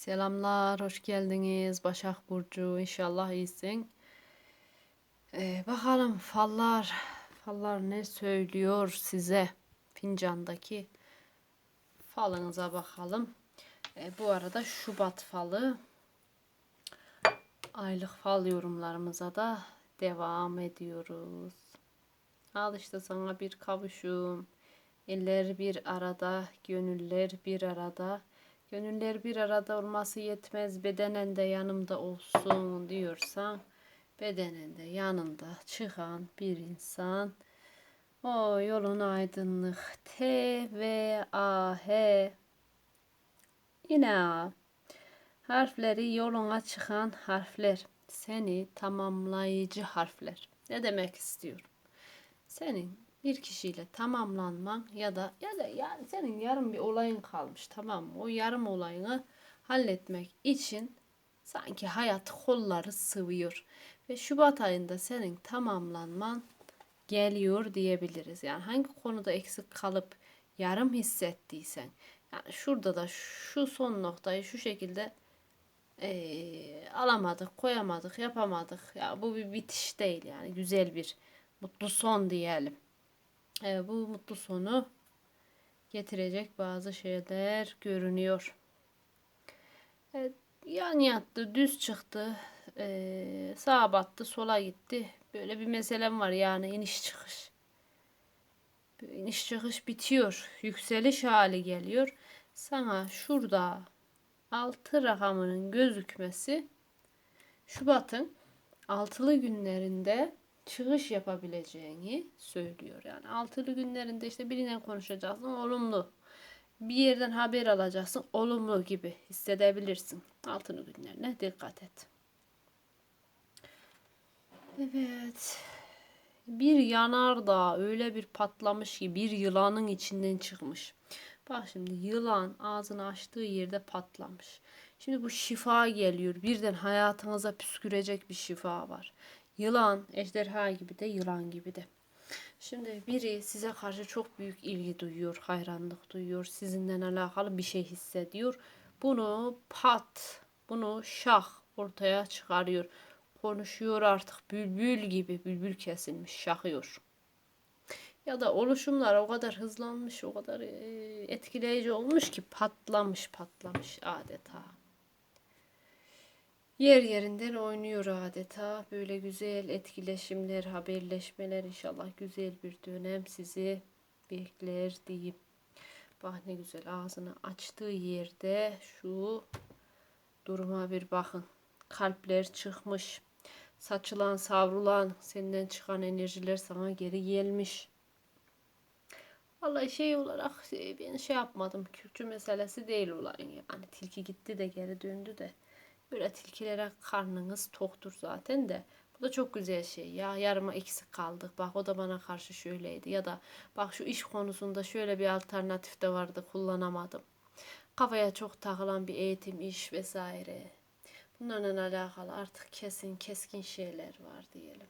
Selamlar, hoş geldiniz. Başak Burcu, inşallah iyisin. Ee, bakalım fallar, fallar ne söylüyor size? Fincandaki falınıza bakalım. Ee, bu arada Şubat falı. Aylık fal yorumlarımıza da devam ediyoruz. Al işte sana bir kavuşum. Eller bir arada, gönüller bir arada. Gönüller bir arada olması yetmez bedenen de yanımda olsun diyorsan bedenen de yanında çıkan bir insan. O yolun aydınlık T V A H. Yine A. Harfleri yoluna çıkan harfler. Seni tamamlayıcı harfler. Ne demek istiyorum? Senin bir kişiyle tamamlanman ya da ya da yani senin yarım bir olayın kalmış tamam mı? O yarım olayını halletmek için sanki hayat kolları sıvıyor ve Şubat ayında senin tamamlanman geliyor diyebiliriz. Yani hangi konuda eksik kalıp yarım hissettiysen yani şurada da şu son noktayı şu şekilde ee, alamadık, koyamadık, yapamadık. Ya bu bir bitiş değil yani güzel bir mutlu son diyelim e, bu mutlu sonu getirecek bazı şeyler görünüyor. Evet, yan yattı, düz çıktı, e, sağa battı, sola gitti. Böyle bir meselem var yani iniş çıkış. İniş çıkış bitiyor. Yükseliş hali geliyor. Sana şurada altı rakamının gözükmesi Şubat'ın altılı günlerinde çıkış yapabileceğini söylüyor. Yani altılı günlerinde işte biriyle konuşacaksın olumlu. Bir yerden haber alacaksın olumlu gibi hissedebilirsin. Altılı günlerine dikkat et. Evet. Bir yanardağ öyle bir patlamış ki bir yılanın içinden çıkmış. Bak şimdi yılan ağzını açtığı yerde patlamış. Şimdi bu şifa geliyor. Birden hayatınıza püskürecek bir şifa var. Yılan, ejderha gibi de yılan gibi de. Şimdi biri size karşı çok büyük ilgi duyuyor, hayranlık duyuyor, sizinle alakalı bir şey hissediyor. Bunu pat, bunu şah ortaya çıkarıyor. Konuşuyor artık bülbül gibi, bülbül kesilmiş, şakıyor. Ya da oluşumlar o kadar hızlanmış, o kadar etkileyici olmuş ki patlamış, patlamış adeta. Yer yerinden oynuyor adeta. Böyle güzel etkileşimler, haberleşmeler inşallah güzel bir dönem sizi bekler diyeyim. Bak ne güzel ağzını açtığı yerde şu duruma bir bakın. Kalpler çıkmış. Saçılan, savrulan, senden çıkan enerjiler sana geri gelmiş. Vallahi şey olarak e, ben şey yapmadım. Kürkçü meselesi değil olayın yani. Tilki gitti de geri döndü de. Böyle tilkilere karnınız toktur zaten de. Bu da çok güzel şey ya. Yarıma eksik kaldık. Bak o da bana karşı şöyleydi. Ya da bak şu iş konusunda şöyle bir alternatif de vardı kullanamadım. Kafaya çok takılan bir eğitim, iş vesaire. Bunlarla alakalı artık kesin keskin şeyler var diyelim.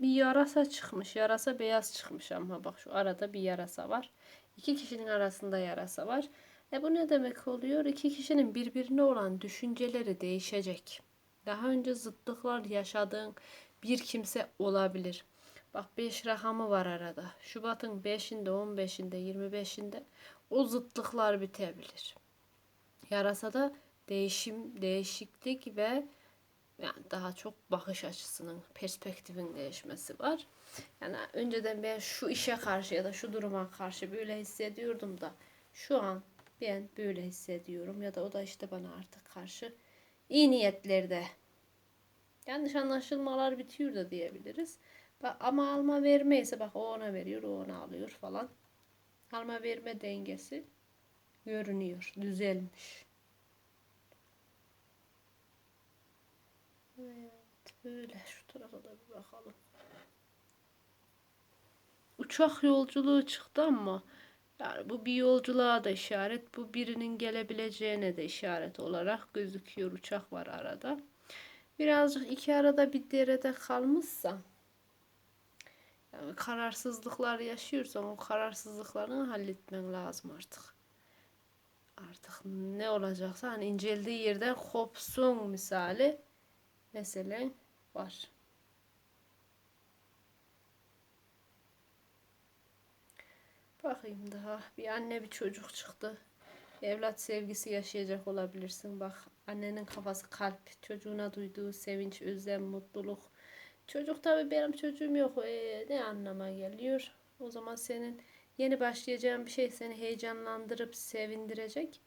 Bir yarasa çıkmış. Yarasa beyaz çıkmış ama bak şu arada bir yarasa var. İki kişinin arasında yarasa var. E bu ne demek oluyor? İki kişinin birbirine olan düşünceleri değişecek. Daha önce zıtlıklar yaşadığın bir kimse olabilir. Bak 5 rakamı var arada. Şubat'ın 5'inde, 15'inde, 25'inde o zıtlıklar bitebilir. Yarasada değişim, değişiklik ve yani daha çok bakış açısının, perspektifin değişmesi var. Yani önceden ben şu işe karşı ya da şu duruma karşı böyle hissediyordum da şu an ben böyle hissediyorum ya da o da işte bana artık karşı iyi niyetlerde yanlış anlaşılmalar bitiyor da diyebiliriz. Bak, ama alma verme ise bak o ona veriyor o ona alıyor falan. Alma verme dengesi görünüyor, düzelmiş. Böyle şu tarafa da bir bakalım. Uçak yolculuğu çıktı ama yani bu bir yolculuğa da işaret. Bu birinin gelebileceğine de işaret olarak gözüküyor. Uçak var arada. Birazcık iki arada bir derede kalmışsa yani kararsızlıklar yaşıyorsan o kararsızlıklarını halletmen lazım artık. Artık ne olacaksa hani inceldiği yerden kopsun misali meselen var. Bakayım daha bir anne bir çocuk çıktı. Evlat sevgisi yaşayacak olabilirsin. Bak annenin kafası kalp. Çocuğuna duyduğu sevinç, özlem, mutluluk. Çocuk tabi benim çocuğum yok. Ee, ne anlama geliyor? O zaman senin yeni başlayacağın bir şey seni heyecanlandırıp sevindirecek.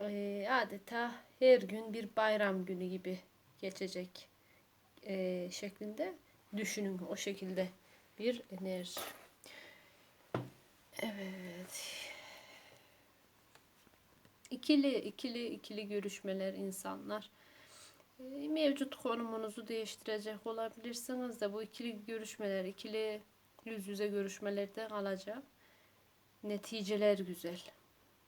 Ee, adeta her gün bir bayram günü gibi geçecek ee, şeklinde düşünün. O şekilde bir enerji. Evet. İkili, ikili, ikili görüşmeler insanlar. E, Mevcut konumunuzu değiştirecek olabilirsiniz de bu ikili görüşmeler, ikili yüz yüze görüşmelerde kalacak. Neticeler güzel.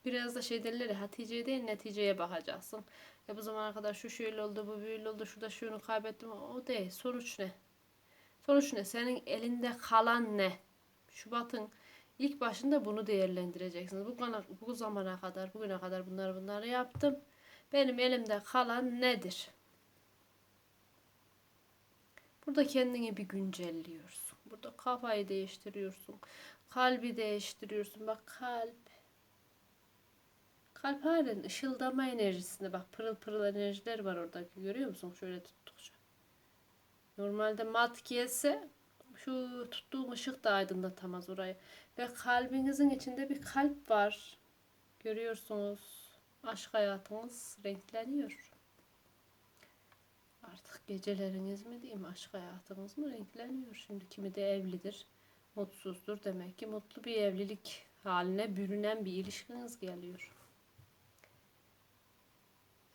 Biraz da şey derler Hatice'ye değil neticeye bakacaksın. Ya bu zamana kadar şu şöyle oldu, bu böyle oldu, şurada şunu kaybettim. O değil. Sonuç ne? Sonuç ne? Senin elinde kalan ne? Şubat'ın İlk başında bunu değerlendireceksiniz. Bu, bu zamana kadar, bugüne kadar bunları bunları yaptım. Benim elimde kalan nedir? Burada kendini bir güncelliyorsun. Burada kafayı değiştiriyorsun. Kalbi değiştiriyorsun. Bak kalp. Kalp halen ışıldama enerjisinde bak pırıl pırıl enerjiler var oradaki görüyor musun? Şöyle tuttukça. Normalde mat gelse şu tuttuğum ışık da aydınlatamaz orayı. Ve kalbinizin içinde bir kalp var. Görüyorsunuz. Aşk hayatınız renkleniyor. Artık geceleriniz mi diyeyim aşk hayatınız mı renkleniyor. Şimdi kimi de evlidir. Mutsuzdur. Demek ki mutlu bir evlilik haline bürünen bir ilişkiniz geliyor.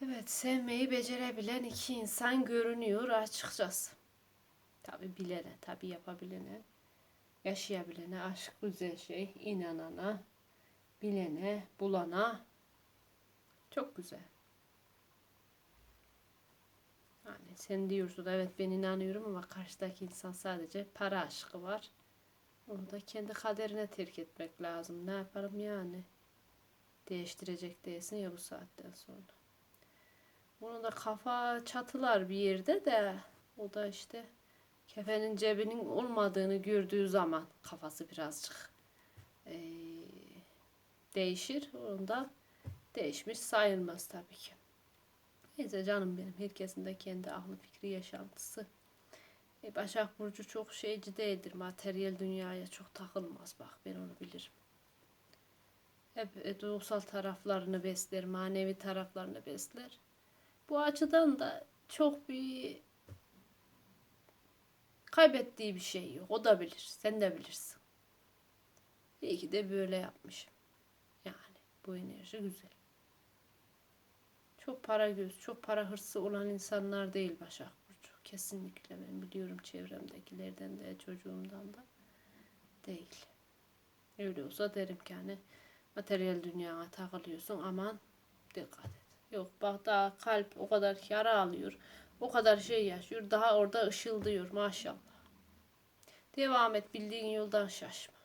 Evet sevmeyi becerebilen iki insan görünüyor açıkçası. Tabi bilene, tabi yapabilene, yaşayabilene, aşk güzel şey, inanana, bilene, bulana çok güzel. Yani sen diyorsun evet ben inanıyorum ama karşıdaki insan sadece para aşkı var. Onu da kendi kaderine terk etmek lazım. Ne yaparım yani? Değiştirecek değilsin ya bu saatten sonra. Bunu da kafa çatılar bir yerde de o da işte kefenin cebinin olmadığını gördüğü zaman kafası birazcık e, değişir. Onda değişmiş sayılmaz tabii ki. Neyse canım benim. Herkesin de kendi aklı fikri yaşantısı. E, Başak Burcu çok şeyci değildir. Materyal dünyaya çok takılmaz. Bak ben onu bilirim. Hep e, duygusal taraflarını besler. Manevi taraflarını besler. Bu açıdan da çok bir Kaybettiği bir şey yok. O da bilir. Sen de bilirsin. İyi ki de böyle yapmışım. Yani bu enerji güzel. Çok para göz, çok para hırsı olan insanlar değil Başak Burcu. Kesinlikle ben biliyorum çevremdekilerden de çocuğumdan da değil. Öyle olsa derim ki hani materyal dünyaya takılıyorsun aman dikkat et. Yok bak daha kalp o kadar yara alıyor. O kadar şey yaşıyor. Daha orada ışıldıyor maşallah. Devam et bildiğin yoldan şaşma.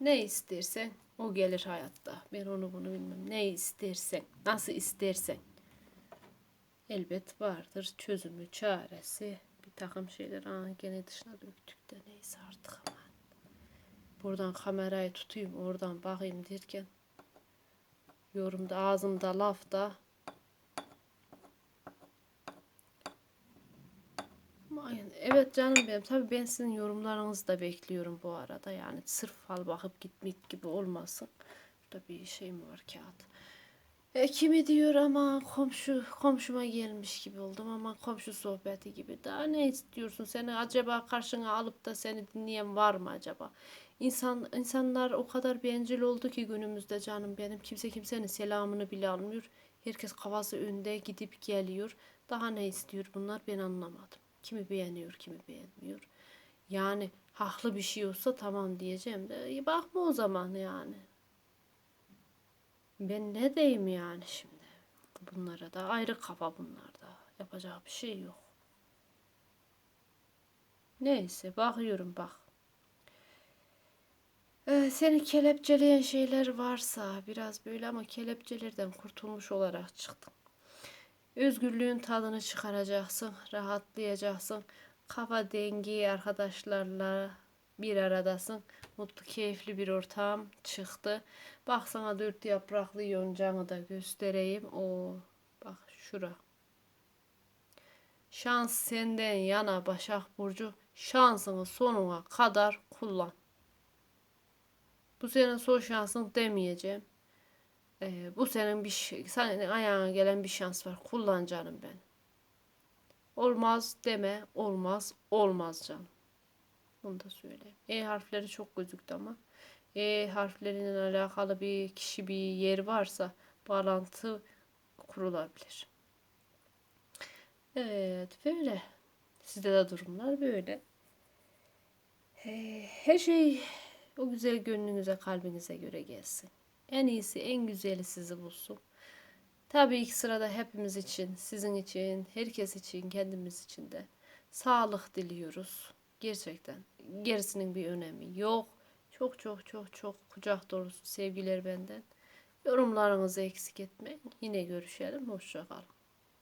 Ne istersen o gelir hayatta. Ben onu bunu bilmem. Ne istersen, nasıl istersen. Elbet vardır çözümü, çaresi. Bir takım şeyler aa, gene dışına döktük de neyse artık ama. Buradan kamerayı tutayım, oradan bakayım derken yorumda ağzımda lafta Evet canım benim. Tabii ben sizin yorumlarınızı da bekliyorum bu arada. Yani sırf fal bakıp gitmek gibi olmasın. Burada bir şey mi var kağıt? E, kimi diyor ama komşu komşuma gelmiş gibi oldum ama komşu sohbeti gibi. Daha ne istiyorsun? Seni acaba karşına alıp da seni dinleyen var mı acaba? İnsan insanlar o kadar bencil oldu ki günümüzde canım benim. Kimse kimsenin selamını bile almıyor. Herkes kafası önde gidip geliyor. Daha ne istiyor bunlar ben anlamadım. Kimi beğeniyor, kimi beğenmiyor. Yani haklı bir şey olsa tamam diyeceğim de iyi bakma o zaman yani. Ben ne diyeyim yani şimdi? Bunlara da ayrı kafa bunlarda. Yapacak bir şey yok. Neyse bakıyorum bak. Ee, seni kelepçeleyen şeyler varsa biraz böyle ama kelepçelerden kurtulmuş olarak çıktın. Özgürlüğün tadını çıkaracaksın, rahatlayacaksın. Kafa dengi arkadaşlarla bir aradasın. Mutlu, keyifli bir ortam çıktı. Bak sana dört yapraklı yoncanı da göstereyim. O bak şura. Şans senden yana Başak Burcu. Şansını sonuna kadar kullan. Bu senin son şansın demeyeceğim. Ee, bu senin bir şey, senin ayağına gelen bir şans var. Kullan canım ben. Olmaz deme, olmaz, olmaz canım. Onu da söyleyeyim. E harfleri çok gözüktü ama. E harfleriyle alakalı bir kişi bir yer varsa bağlantı kurulabilir. Evet böyle. Sizde de durumlar böyle. Ee, Her şey o güzel gönlünüze, kalbinize göre gelsin. En iyisi, en güzeli sizi bulsun. Tabii ilk sırada hepimiz için, sizin için, herkes için, kendimiz için de sağlık diliyoruz. Gerçekten. Gerisinin bir önemi yok. Çok çok çok çok kucak dolusu sevgiler benden. Yorumlarınızı eksik etmeyin. Yine görüşelim. Hoşça kalın.